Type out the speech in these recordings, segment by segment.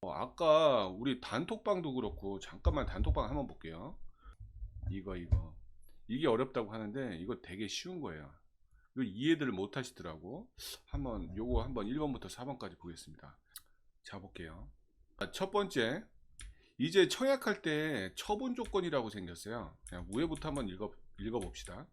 어, 아까 우리 단톡방도 그렇고 잠깐만 단톡방 한번 볼게요. 이거 이거 이게 어렵다고 하는데 이거 되게 쉬운 거예요. 이거 이해들 못 하시더라고. 한번 요거 한번 1번부터 4번까지 보겠습니다. 자 볼게요. 아, 첫 번째 이제 청약할 때 처분 조건이라고 생겼어요. 위에부터 한번 읽어 읽어 봅시다.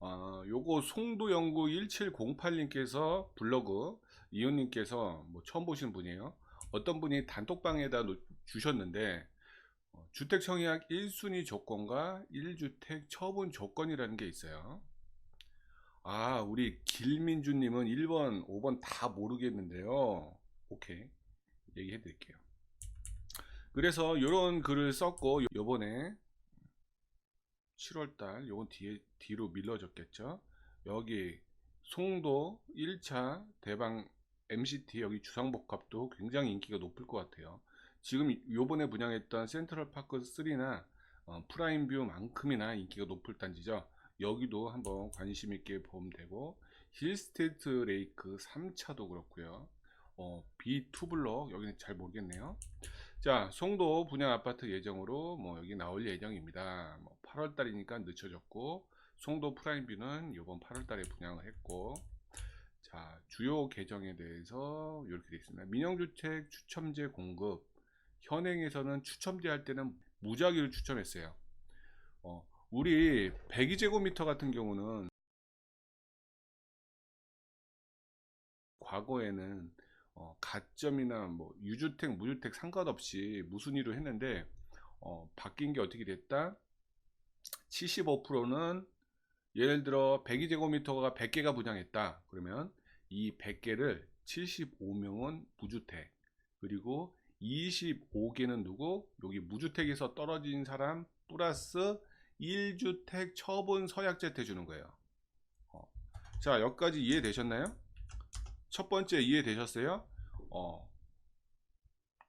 아, 요거 송도연구 1708님께서 블로그 이웃님께서 뭐 처음 보시는 분이에요. 어떤 분이 단톡방에다 놓- 주셨는데 어, 주택 청약 1순위 조건과 1주택 처분 조건이라는 게 있어요. 아, 우리 길민주님은 1번, 5번 다 모르겠는데요. 오케이. 얘기해 드릴게요. 그래서 이런 글을 썼고, 요번에 7월달, 요건 뒤에, 뒤로 밀려졌겠죠. 여기 송도 1차 대방 MCT 여기 주상복합도 굉장히 인기가 높을 것 같아요. 지금 요번에 분양했던 센트럴파크 3나 어, 프라임뷰만큼이나 인기가 높을 단지죠. 여기도 한번 관심 있게 보면 되고 힐스테이트 레이크 3차도 그렇고요. 어, B2 블록 여기는 잘 모르겠네요. 자, 송도 분양 아파트 예정으로 뭐 여기 나올 예정입니다. 뭐 8월 달이니까 늦춰졌고 송도 프라임뷰는 이번 8월 달에 분양을 했고 자, 주요 계정에 대해서 이렇게 되어 있습니다. 민영주택 추첨제 공급. 현행에서는 추첨제 할 때는 무작위로 추첨했어요. 어, 우리 102제곱미터 같은 경우는 과거에는 어, 가점이나 뭐 유주택, 무주택 상관없이 무순위로 했는데 어, 바뀐 게 어떻게 됐다? 75%는 예를 들어 102제곱미터가 100개가 분양했다. 그러면 이 100개를 75명은 무주택 그리고 25개는 누구? 여기 무주택에서 떨어진 사람 플러스 1주택 처분 서약제 해주는 거예요. 어. 자 여기까지 이해되셨나요? 첫 번째 이해되셨어요? 어.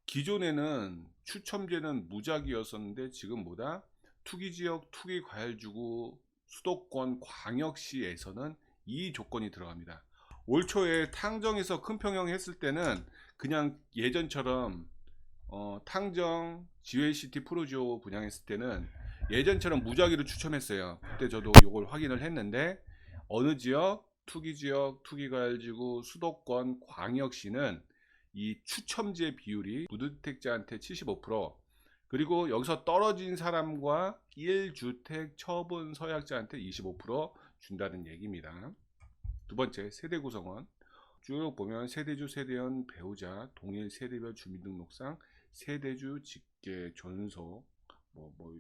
기존에는 추첨제는 무작위였었는데 지금 보다 투기지역 투기과열주구 수도권 광역시에서는 이 조건이 들어갑니다. 올 초에 탕정에서 큰 평형 했을 때는 그냥 예전처럼 어, 탕정 지웨이시티 프로지오 분양했을 때는 예전처럼 무작위로 추첨했어요. 그때 저도 이걸 확인을 했는데 어느 지역 투기 지역 투기과열지구 수도권 광역시는 이 추첨제 비율이 무주택자한테 75% 그리고 여기서 떨어진 사람과 1주택 처분 서약자한테 25% 준다는 얘기입니다. 두 번째 세대 구성원 쭉 보면 세대주 세대원 배우자 동일 세대별 주민등록상 세대주 직계 존속 뭐 뭐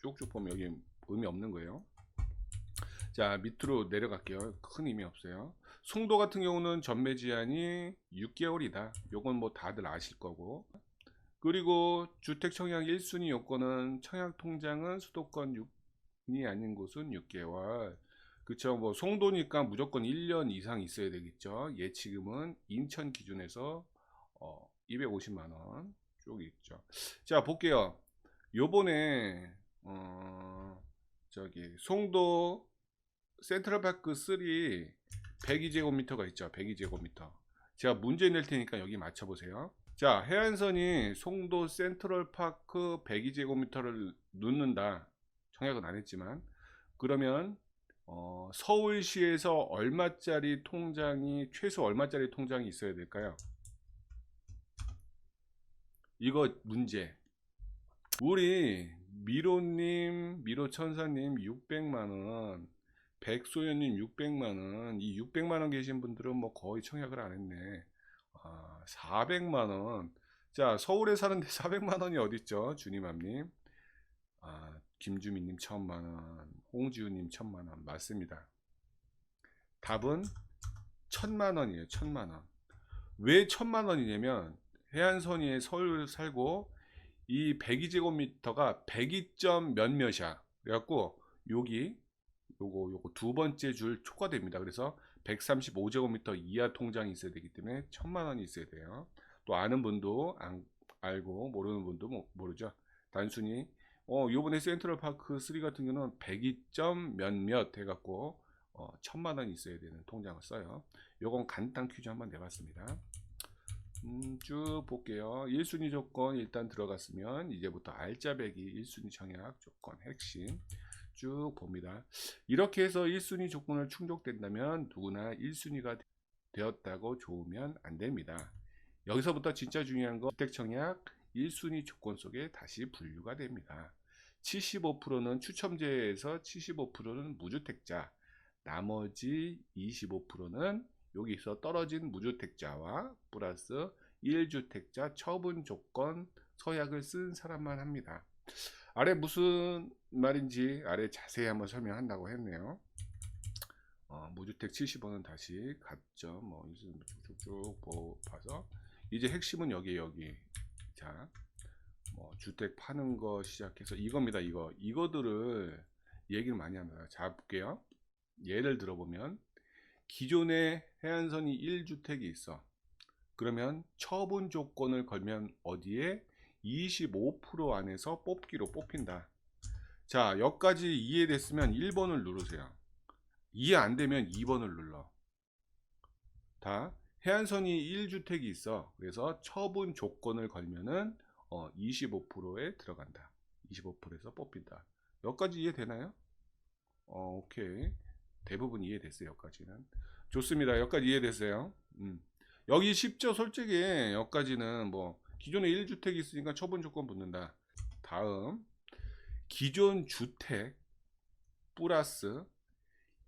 쭉쭉 보면 여기 의미 없는 거예요. 자 밑으로 내려갈게요. 큰 의미 없어요. 송도 같은 경우는 전매 제한이 6개월이다. 요건 뭐 다들 아실 거고. 그리고 주택 청약 1순위 요건은 청약 통장은 수도권 6이 아닌 곳은 6개월. 그쵸. 뭐 송도니까 무조건 1년 이상 있어야 되겠죠. 예치금은 인천 기준에서 어, 250만 원쭉 있죠. 자 볼게요. 요번에 어, 저기 송도 센트럴파크 3 102제곱미터가 있죠. 102제곱미터. 제가 문제 낼 테니까 여기 맞춰보세요. 자, 해안선이 송도 센트럴파크 102제곱미터를 넣는다. 청약은 안 했지만. 그러면 어, 서울시에서 얼마짜리 통장이 최소 얼마짜리 통장이 있어야 될까요? 이거 문제. 우리 미로님, 미로천사님 600만원, 백소연님 600만원, 이 600만원 계신 분들은 뭐 거의 청약을 안 했네. 아, 400만원. 자, 서울에 사는데 400만원이 어딨죠? 주님함님. 아, 김주민님 1000만원, 홍지우님 1000만원. 맞습니다. 답은 1000만원이에요. 1000만원. 왜 1000만원이냐면, 해안선의에 서울 살고, 이 102제곱미터가 102 점 몇몇이야. 그래갖고 여기 요거 요거 두 번째 줄 초과됩니다. 그래서 135제곱미터 이하 통장이 있어야 되기 때문에 1000만 원이 있어야 돼요. 또 아는 분도 안, 알고 모르는 분도 모- 모르죠. 단순히 어 요번에 센트럴 파크 3 같은 경우는 102점 몇몇 해갖고 어 천만 원 있어야 되는 통장을 써요. 요건 간단 퀴즈 한번 내봤습니다. 음, 쭉 볼게요. 1순위 조건 일단 들어갔으면 이제부터 알짜배기 1순위 청약 조건 핵심 쭉 봅니다. 이렇게 해서 1순위 조건을 충족된다면 누구나 1순위가 되었다고 좋으면 안 됩니다. 여기서부터 진짜 중요한 거 주택 청약 1순위 조건 속에 다시 분류가 됩니다. 75%는 추첨제에서 75%는 무주택자, 나머지 25%는 여기서 떨어진 무주택자와 플러스 1주택자 처분 조건 서약을 쓴 사람만 합니다. 아래 무슨 말인지 아래 자세히 한번 설명한다고 했네요. 어, 무주택 70원은 다시 가점 뭐 쭉쭉 봐서 이제 핵심은 여기 여기 자, 뭐 주택 파는 거 시작해서 이겁니다. 이거 이거들을 얘기를 많이 합니다. 자 볼게요. 예를 들어보면 기존에 해안선이 1주택이 있어. 그러면 처분 조건을 걸면 어디에 25% 안에서 뽑기로 뽑힌다. 자, 여기까지 이해됐으면 1번을 누르세요. 이해 안 되면 2번을 눌러. 다 해안선이 1주택이 있어. 그래서 처분 조건을 걸면은 어, 25%에 들어간다. 25%에서 뽑힌다. 여기까지 이해되나요? 어, 오케이. 대부분 이해됐어요. 여기까지는. 좋습니다. 여기까지 이해됐어요. 음. 여기 쉽죠. 솔직히 여기까지는 뭐 기존에 1주택이 있으니까 처분 조건 붙는다. 다음 기존 주택 플러스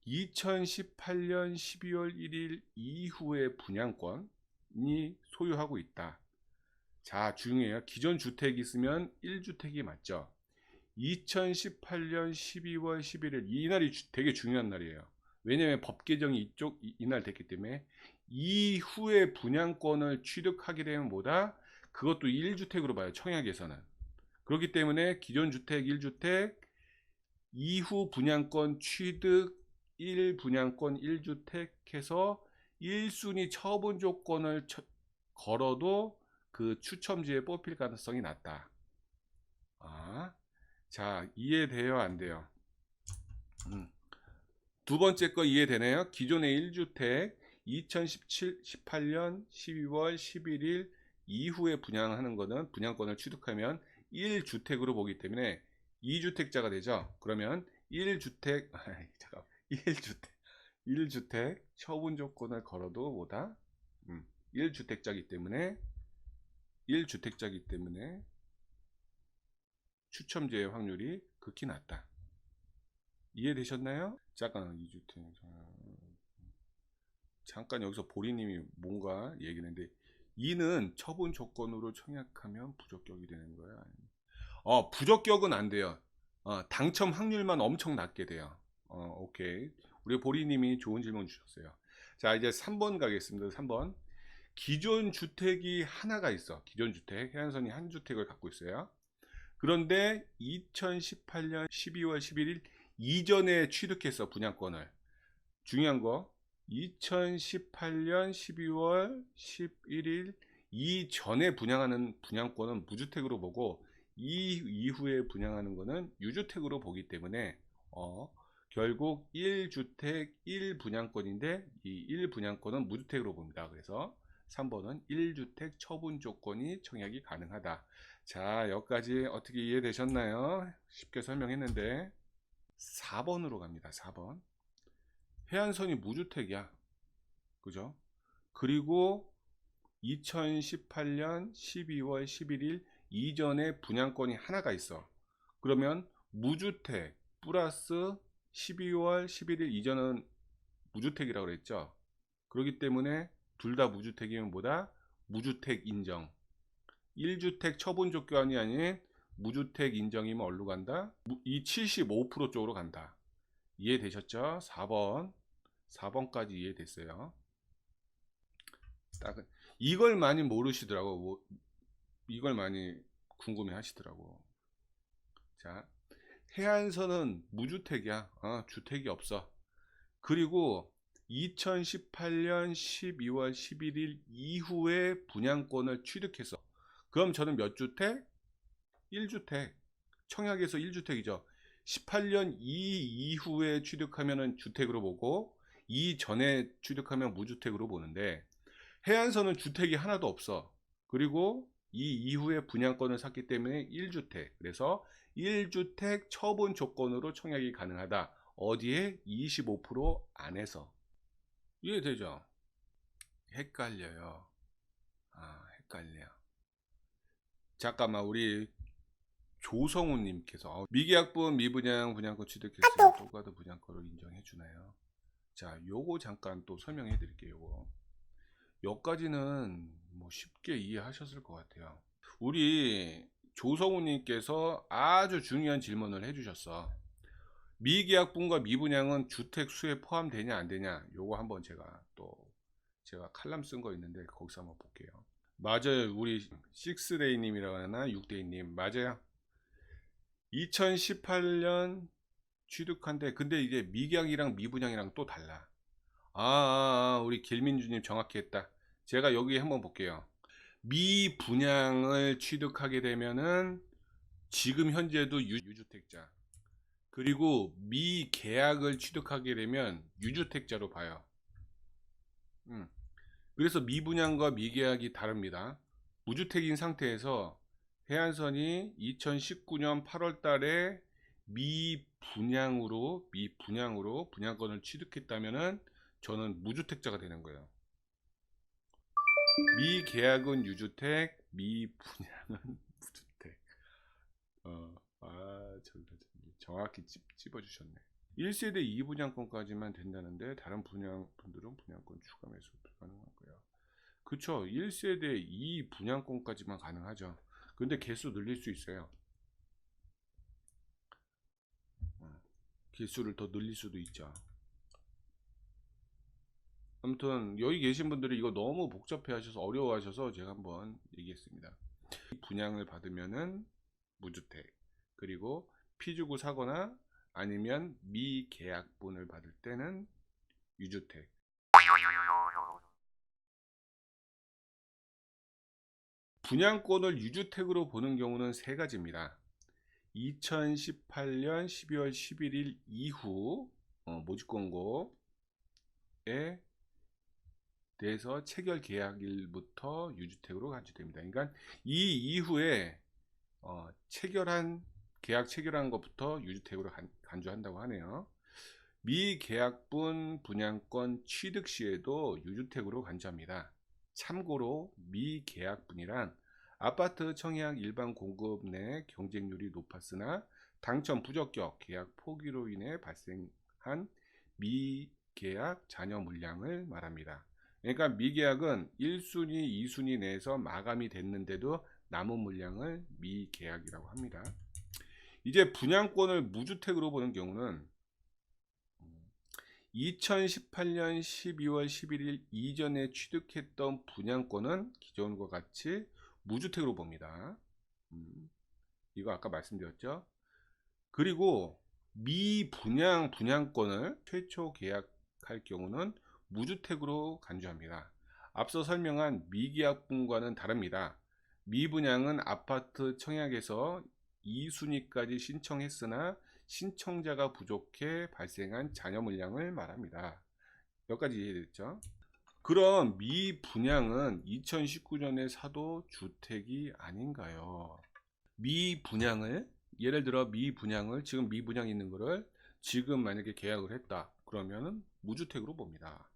2018년 12월 1일 이후의 분양권이 소유하고 있다. 자, 중요해요. 기존 주택이 있으면 1주택이 맞죠. 2018년 12월 11일 이 날이 주- 되게 중요한 날이에요. 왜냐하면 법 개정이 이쪽 이- 이날 됐기 때문에 이후에 분양권을 취득하게 되면 뭐다? 그것도 1주택으로 봐요. 청약에서는. 그렇기 때문에 기존 주택 1주택 이후 분양권 취득 1분양권 1주택 해서 1순위 처분 조건을 처- 걸어도 그 추첨지에 뽑힐 가능성이 낮다. 아, 자, 이해돼요? 안 돼요? 음. 두 번째 거 이해되네요? 기존의 1주택 2017, 18년 12월 11일 이후에 분양하는 거는 분양권을 취득하면 1주택으로 보기 때문에 2주택자가 되죠. 그러면 1주택, 아이, 잠깐, 1주택, 1주택 처분 조건을 걸어도 뭐다? 음, 1주택자이기 때문에 1주택자이기 때문에 추첨제의 확률이 극히 낮다. 이해되셨나요? 잠깐 2주택 잠깐 여기서 보리님이 뭔가 얘기했는데 이는 처분 조건으로 청약하면 부적격이 되는 거야. 어 부적격은 안 돼요. 어, 당첨 확률만 엄청 낮게 돼요. 어, 오케이. 우리 보리님이 좋은 질문 주셨어요. 자 이제 3번 가겠습니다. 3번 기존 주택이 하나가 있어. 기존 주택 해안선이 한 주택을 갖고 있어요. 그런데 2018년 12월 11일 이전에 취득했어 분양권을. 중요한 거 2018년 12월 11일 이전에 분양하는 분양권은 무주택으로 보고 이 이후에 분양하는 거는 유주택으로 보기 때문에 어, 결국 1주택 1분양권인데 이 1분양권은 무주택으로 봅니다. 그래서 3번은 1주택 처분 조건이 청약이 가능하다. 자, 여기까지 어떻게 이해되셨나요? 쉽게 설명했는데 4번으로 갑니다. 4번. 해안선이 무주택이야. 그죠? 그리고 2018년 12월 11일 이전에 분양권이 하나가 있어. 그러면 무주택 플러스 12월 11일 이전은 무주택이라고 그랬죠. 그렇기 때문에 둘 다 무주택이면 뭐다? 무주택 인정. 1주택 처분 조건이 아닌 무주택 인정이면 어디로 간다? 이 75% 쪽으로 간다. 이해되셨죠? 4번. 4번까지 이해됐어요. 딱 이걸 많이 모르시더라고. 뭐, 이걸 많이 궁금해 하시더라고. 자, 해안선은 무주택이야. 어, 주택이 없어. 그리고 2018년 12월 11일 이후에 분양권을 취득했어. 그럼 저는 몇 주택? 1주택. 청약에서 1주택이죠. 18년 이 이후에 취득하면은 주택으로 보고 이 전에 취득하면 무주택으로 보는데 해안선은 주택이 하나도 없어. 그리고 이 이후에 분양권을 샀기 때문에 1주택. 그래서 1주택 처분 조건으로 청약이 가능하다. 어디에? 25% 안에서. 이해되죠? 헷갈려요. 아, 헷갈려. 잠깐만, 우리 조성우님께서 어, 미계약분 미분양 분양권 취득했으면 똑같은 분양권을 인정해 주나요? 자, 요거 잠깐 또 설명해 드릴게요. 요거. 여기까지는 뭐 쉽게 이해하셨을 것 같아요. 우리 조성우님께서 아주 중요한 질문을 해주셨어. 미계약분과 미분양은 주택 수에 포함되냐 안 되냐? 요거 한번 제가 또 제가 칼럼 쓴 거 있는데 거기서 한번 볼게요. 맞아요. 우리 식스데이님이라고 하나 육데이님 맞아요. 2018년 취득한데 근데 이게 미계약이랑 미분양이랑 또 달라. 아, 아, 아, 우리 길민주님 정확히 했다. 제가 여기 한번 볼게요. 미분양을 취득하게 되면은 지금 현재도 유, 유주택자 그리고 미계약을 취득하게 되면 유주택자로 봐요. 음. 그래서 미분양과 미계약이 다릅니다. 무주택인 상태에서 해안선이 2019년 8월 달에 미 분양으로 미 분양으로 분양권을 취득했다면은 저는 무주택자가 되는 거예요. 미 계약은 유주택, 미 분양은 무주택. 어, 아, 저기 정확히 찝, 찝어주셨네. 1세대 2분양권까지만 된다는데 다른 분양 분들은 분양권 추가 매수 불가능한 거예요. 그쵸? 1세대 2분양권까지만 가능하죠. 근데 개수 늘릴 수 있어요. 어, 개수를 더 늘릴 수도 있죠. 아무튼 여기 계신 분들이 이거 너무 복잡해 하셔서 어려워 하셔서 제가 한번 얘기했습니다. 분양을 받으면은 무주택 그리고 피주고 사거나 아니면 미계약분을 받을 때는 유주택 분양권을 유주택으로 보는 경우는 세 가지입니다. 2018년 12월 11일 이후 어, 모집 권고에 대해서 체결 계약일부터 유주택으로 간주됩니다. 그러니까 이 이후에 어, 체결한 계약 체결한 것부터 유주택으로 간, 간주한다고 하네요. 미계약분 분양권 취득 시에도 유주택으로 간주합니다. 참고로 미계약분이란 아파트 청약 일반 공급 내 경쟁률이 높았으나 당첨 부적격 계약 포기로 인해 발생한 미계약 잔여 물량을 말합니다. 그러니까 미계약은 1순위, 2순위 내에서 마감이 됐는데도 남은 물량을 미계약이라고 합니다. 이제 분양권을 무주택으로 보는 경우는 2018년 12월 11일 이전에 취득했던 분양권은 기존과 같이 무주택으로 봅니다. 음, 이거 아까 말씀드렸죠. 그리고 미분양 분양권을 최초 계약할 경우는 무주택으로 간주합니다. 앞서 설명한 미계약분과는 다릅니다. 미분양은 아파트 청약에서 2순위까지 신청했으나 신청자가 부족해 발생한 잔여 물량을 말합니다. 여기까지 이해됐죠? 그럼 미 분양은 2019년에 사도 주택이 아닌가요? 미 분양을 예를 들어 미 분양을 지금 미 분양 있는 거를 지금 만약에 계약을 했다 그러면은 무주택으로 봅니다.